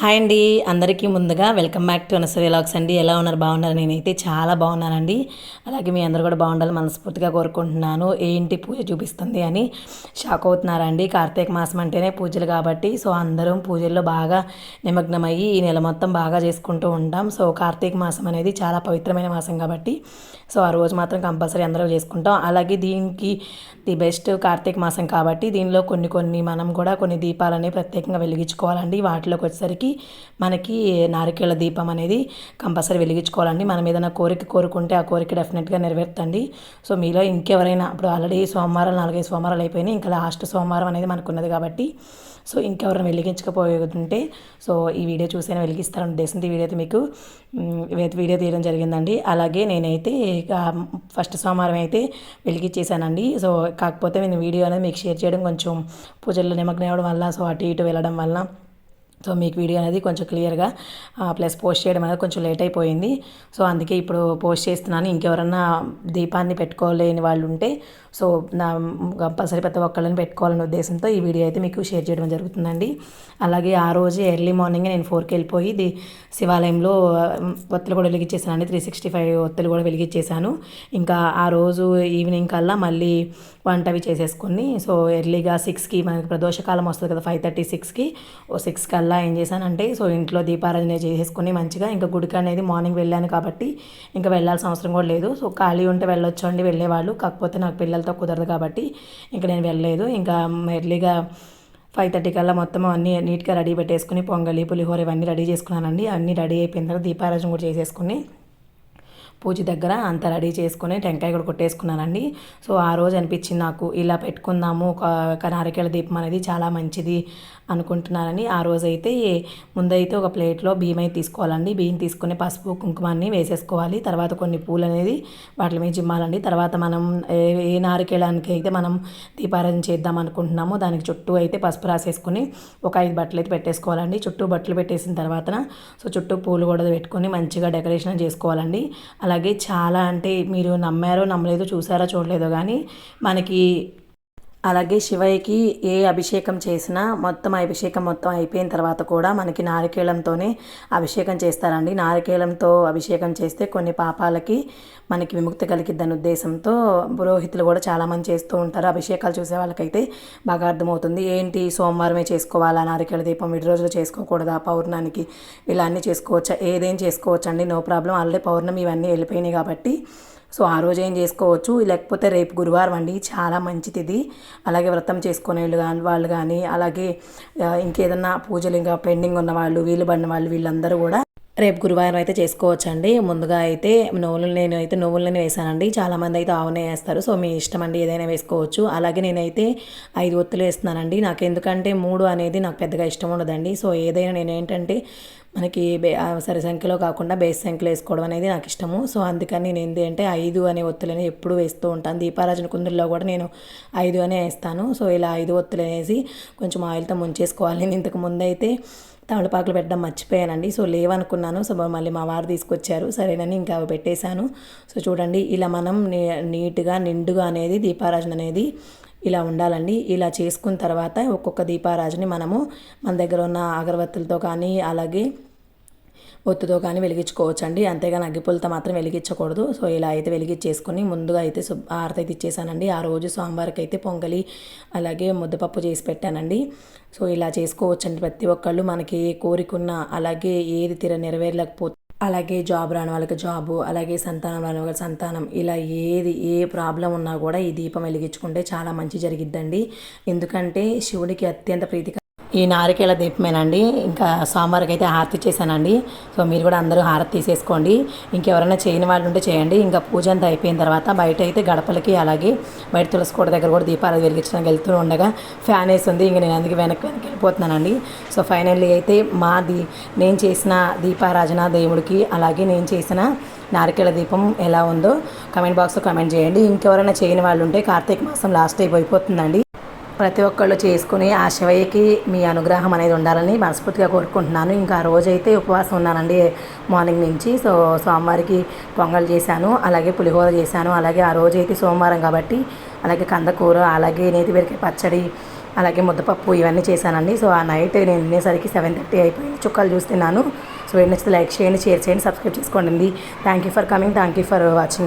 Hi అండి. అందరికీ ముందుగా వెల్కమ్ బ్యాక్ టు అనసరి లాగ్స్ అండి. ఎలా ఉన్నారు? బాగున్నారు? నేనైతే చాలా బాగున్నానండి. అలాగే మీ అందరూ కూడా బాగుండాలి మనస్ఫూర్తిగా కోరుకుంటున్నాను. ఏంటి పూజ చూపిస్తుంది అని షాక్ అవుతున్నారండి. కార్తీక మాసం అంటేనే పూజలు కాబట్టి సో అందరం పూజల్లో బాగా నిమగ్నమయ్యి ఈ నెల మొత్తం బాగా చేసుకుంటూ ఉంటాం. సో కార్తీక మాసం అనేది చాలా పవిత్రమైన మాసం కాబట్టి సో ఆ రోజు మాత్రం కంపల్సరీ అందరూ చేసుకుంటాం. అలాగే దీనికి ది బెస్ట్ కార్తీక మాసం కాబట్టి దీనిలో కొన్ని కొన్ని మనం కూడా కొన్ని దీపాలని ప్రత్యేకంగా వెలిగించుకోవాలండి. వాటిలోకి వచ్చేసరికి మనకి నారికేళ దీపం అనేది కంపల్సరీ వెలిగించుకోవాలండి. మనం ఏదైనా కోరిక కోరుకుంటే ఆ కోరిక డెఫినెట్గా నెరవేరుతండి. సో మీలో ఇంకెవరైనా ఇప్పుడు ఆల్రెడీ సోమవారం నాలుగైదు సోమవారాలు అయిపోయినాయి. ఇంకా లాస్ట్ సోమవారం అనేది మనకు ఉన్నది కాబట్టి సో ఇంకెవరైనా వెలిగించకపోతుంటే సో ఈ వీడియో చూసైనా వెలిగిస్తారని ఉద్దేశంతో ఈ వీడియో అయితే మీకు వీడియో తీయడం జరిగిందండి. అలాగే నేనైతే ఇక ఫస్ట్ సోమవారం అయితే వెలిగించేసానండి సో కాకపోతే నేను వీడియో అనేది మీకు షేర్ చేయడం కొంచెం పూజల్లో నిమగ్నం అవ్వడం వల్ల సో అటు ఇటు వెళ్ళడం వల్ల సో మీకు వీడియో అనేది కొంచెం క్లియర్గా ప్లస్ పోస్ట్ చేయడం అనేది కొంచెం లేట్ అయిపోయింది. సో అందుకే ఇప్పుడు పోస్ట్ చేస్తున్నాను. ఇంకెవరన్నా దీపాన్ని పెట్టుకోలేని వాళ్ళు ఉంటే సో నా కంపల్సరీ ప్రతి ఒక్కళ్ళని పెట్టుకోవాలనే ఉద్దేశంతో ఈ వీడియో అయితే మీకు షేర్ చేయడం జరుగుతుందండి. అలాగే ఆ రోజు ఎర్లీ మార్నింగ్ నేను ఫోర్కి వెళ్ళిపోయి ఇది శివాలయంలో ఒత్తులు కూడా వెలిగించేసానండి త్రీ సిక్స్టీ ఫైవ్ ఒత్తులు కూడా వెలిగించేసాను ఇంకా ఆ రోజు ఈవినింగ్ కల్లా మళ్ళీ వంట అవి చేసేసుకొని సో ఎర్లీగా సిక్స్కి మనకి ప్రదోషకాలం వస్తుంది కదా ఫైవ్ థర్టీ సిక్స్కి ఓ సిక్స్ కల్లా ఏం చేశానంటే సో ఇంట్లో దీపారాధన చేసేసుకుని మంచిగా ఇంకా గుడికి అనేది మార్నింగ్ వెళ్ళాను కాబట్టి ఇంకా వెళ్ళాల్సిన అవసరం కూడా లేదు. సో ఖాళీ ఉంటే వెళ్ళొచ్చు అండి వెళ్ళేవాళ్ళు. కాకపోతే నాకు పిల్లలతో కుదరదు కాబట్టి ఇంకా నేను వెళ్ళలేదు. ఇంకా ఎర్లీగా ఫైవ్ థర్టీ కల్లా మొత్తం అన్నీ నీట్గా రెడీ పెట్టేసుకుని పొంగలి పులిహోర ఇవన్నీ రెడీ చేసుకున్నానండి. అన్నీ రెడీ అయిపోయిన తర్వాత దీపారాజన కూడా చేసేసుకుని పూజ దగ్గర అంత రెడీ చేసుకొని టెంకాయ కూడా కొట్టేసుకున్నానండి. సో ఆ రోజు అనిపించింది నాకు ఇలా పెట్టుకుందాము ఒక నారికేళ దీపం అనేది చాలా మంచిది అనుకుంటున్నానని ఆ రోజైతే ముందైతే ఒక ప్లేట్లో బియ్యం అయితే తీసుకోవాలండి. బియ్యం తీసుకుని పసుపు కుంకుమాన్ని వేసేసుకోవాలి. తర్వాత కొన్ని పూలు అనేది వాటి మీద జిమ్మాలండి తర్వాత మనం ఏ ఏ నారికేళానికి అయితే మనం దీపారాధన చేద్దాం అనుకుంటున్నామో దానికి చుట్టూ అయితే పసుపు రాసేసుకుని ఒక ఐదు బట్టలు అయితే పెట్టేసుకోవాలండి. చుట్టూ బట్టలు పెట్టేసిన తర్వాత సో చుట్టూ పూలు కూడా పెట్టుకొని మంచిగా డెకరేషన్ చేసుకోవాలండి. అలాగే చాలా అంటే మీరు నమ్మారో నమ్మలేదో చూసారో చూడలేదో కానీ మనకి అలాగే శివయ్యకి ఏ అభిషేకం చేసినా మొత్తం అభిషేకం మొత్తం అయిపోయిన తర్వాత కూడా మనకి నారికేళంతోనే అభిషేకం చేస్తారండి. నారికేళంతో అభిషేకం చేస్తే కొన్ని పాపాలకి మనకి విముక్తి కలిగిద్దని ఉద్దేశంతో పురోహితులు కూడా చాలామంది చేస్తూ ఉంటారు. అభిషేకాలు చూసే వాళ్ళకైతే బాగా అర్థమవుతుంది. ఏంటి సోమవారమే చేసుకోవాలా? నారికేళ దీపం విడి రోజులు చేసుకోకూడదా? పౌర్ణానికి ఇలా అన్నీ చేసుకోవచ్చా? ఏదేం చేసుకోవచ్చండి? No problem. ఆల్రెడీ పౌర్ణమి ఇవన్నీ వెళ్ళిపోయినాయి కాబట్టి సో ఆ రోజు ఏం చేసుకోవచ్చు? లేకపోతే రేపు గురువారం అండి చాలా మంచిది ఇది అలాగే వ్రతం చేసుకునే వాళ్ళు కానీ వాళ్ళు కానీ అలాగే ఇంకేదన్నా పూజలు ఇంకా పెండింగ్ ఉన్న వాళ్ళు వీలు పడిన వాళ్ళు వీళ్ళందరూ కూడా రేపు గురువారం అయితే చేసుకోవచ్చండి. ముందుగా అయితే నువ్వులు నేను అయితే నువ్వులని వేసానండి. చాలామంది అయితే ఆవునే వేస్తారు. సో మీ ఇష్టం అండి ఏదైనా వేసుకోవచ్చు. అలాగే నేనైతే ఐదు ఒత్తులు వేస్తున్నానండి. నాకు ఎందుకంటే మూడు అనేది నాకు పెద్దగా ఇష్టం ఉండదండి. సో ఏదైనా నేను ఏంటంటే మనకి బే సరి సంఖ్యలో కాకుండా బేస్ సంఖ్యలో వేసుకోవడం అనేది నాకు ఇష్టము. సో అందుకని నేను ఏంటి అంటే ఐదు అనే ఒత్తులని ఎప్పుడు వేస్తూ ఉంటాను. దీపారాజన కుందుల్లో కూడా నేను ఐదు అనే వేస్తాను. సో ఇలా ఐదు ఒత్తులు అనేసి కొంచెం ఆయిల్తో ముంచేసుకోవాలి. నేను ఇంతకు ముందు అయితే తమలపాకులు పెట్టడం మర్చిపోయానండి. సో లేవనుకున్నాను. సో మళ్ళీ మా వారు తీసుకొచ్చారు. సరేనని ఇంకా అవి పెట్టేశాను. సో చూడండి ఇలా మనం నీట్గా నిండుగా అనేది దీపారాజన అనేది ఇలా ఉండాలండి. ఇలా చేసుకున్న తర్వాత ఒక్కొక్క దీపారాజుని మనము మన దగ్గర ఉన్న అగరబత్తులతో కానీ అలాగే ఒత్తుతో కానీ వెలిగించుకోవచ్చండి. అంతేగాని అగ్గిపుల్లతో మాత్రం వెలిగించకూడదు. సో ఇలా అయితే వెలిగించేసుకొని ముందుగా అయితే ఆరత అయితే ఇచ్చేసానండి. ఆ రోజు సోమవారికి అయితే పొంగలి అలాగే ముద్దపప్పు చేసి పెట్టానండి. సో ఇలా చేసుకోవచ్చండి ప్రతి ఒక్కళ్ళు. మనకి ఏ కోరికున్న అలాగే ఏది తీర నెరవేరలేకపోతే అలాగే జాబ్ రాని వాళ్ళకి జాబు అలాగే సంతానం రాని వాళ్ళకి సంతానం ఇలా ఏది ఏ ప్రాబ్లం ఉన్నా కూడా ఈ దీపం వెలిగించుకుంటే చాలా మంచి జరిగిద్దండి. ఎందుకంటే శివుడికి అత్యంత ప్రీతిక ఈ నారికేళ దీపమేనండి. ఇంకా సోమవారికి అయితే హారతి చేశానండి. సో మీరు కూడా అందరూ హారతి తీసేసుకోండి. ఇంకెవరైనా చేయని వాళ్ళు ఉంటే చేయండి. ఇంకా పూజ అంతా అయిపోయిన తర్వాత బయట అయితే గడపలకి అలాగే బయట తులసి కోట దగ్గర కూడా దీపాలు వెలిగించడానికి వెళ్తూ ఉండగా ఫ్యాన్ వేసింది. ఇంకా నేను అందుకే వెనక్కి వెనక్కి వెళ్ళిపోతున్నానండి. సో ఫైనల్లీ అయితే మా దీ నేను చేసిన దీపారాజన దేవుడికి అలాగే నేను చేసిన నారికేళ దీపం ఎలా ఉందో కమెంట్ బాక్స్లో కమెంట్ చేయండి. ఇంకెవరైనా చేయని వాళ్ళు ఉంటే కార్తీక మాసం లాస్ట్ అయిపోతుందండి ప్రతి ఒక్కళ్ళు చేసుకుని ఆ శివయ్యకి మీ అనుగ్రహం అనేది ఉండాలని మనస్ఫూర్తిగా కోరుకుంటున్నాను. ఇంకా ఆ రోజైతే ఉపవాసం ఉన్నానండి మార్నింగ్ నుంచి. సో సోమవారికి పొంగల్ చేశాను అలాగే పులిహోర చేశాను అలాగే ఆ రోజైతే సోమవారం కాబట్టి అలాగే కందకూర అలాగే నేతి బెరకాయ పచ్చడి అలాగే ముద్దపప్పు ఇవన్నీ చేశానండి. సో ఆ నైట్ నేను వెళ్ళేసరికి సెవెన్ థర్టీ అయిపోయింది. చుక్కలు చూస్తున్నాను. సో నచ్చితే లైక్ చేయండి షేర్ చేయండి సబ్స్క్రైబ్ చేసుకోండి thank you for coming thank you for watching.